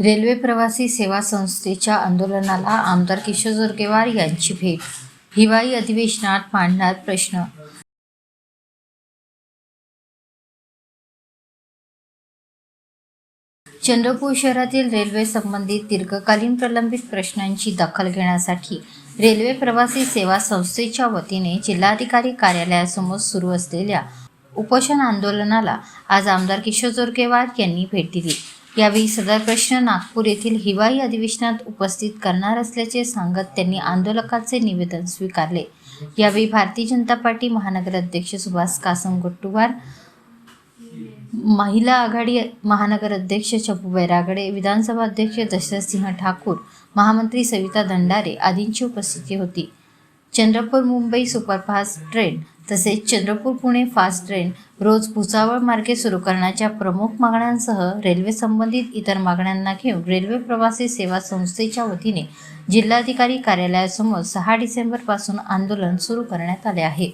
Railway प्रवासी सेवा संस्थेच्या आंदोलनाला आमदार किशोर जोरगेवार यांची भेट. हिवाळी अधिवेशनात मांडणार प्रश्न चंद्रपूर शहरातील रेल्वे संबंधित दीर्घकालीन प्रलंबित प्रश्नांची दखल घेण्यासाठी रेल्वे प्रवासी सेवा संस्थेच्या वतीने जिल्हाधिकारी कार्यालयासमोर सुरू असलेल्या उपोषण आंदोलनाला आज आमदार किशोर जोरगेवार यांनी भेट दिली. यावेळी सदर प्रश्न नागपूर येथील हिवाळी अधिवेशनात उपस्थित करणार असल्याचे सांगत त्यांनी आंदोलकाचे निवेदन स्वीकारले. यावेळी भारतीय जनता पार्टी महानगर अध्यक्ष सुभाष कासम गट्टुवार महिला आघाडी महानगर अध्यक्ष चपूबाई रागडे विधानसभा अध्यक्ष दशरथ सिंह ठाकूर महामंत्री सविता दंडारे आदींची उपस्थिती होती. चंद्रपूर मुंबई सुपरफास्ट ट्रेन तसेच चंद्रपूर पुणे फास्ट ट्रेन रोज भुसावळ मार्गे सुरू करण्याच्या प्रमुख मागण्यांसह रेल्वे संबंधित इतर मागण्यांना घेऊन रेल्वे प्रवासी सेवा संस्थेच्या वतीने जिल्हाधिकारी कार्यालयासमोर सहा डिसेंबरपासून आंदोलन सुरू करण्यात आले आहे.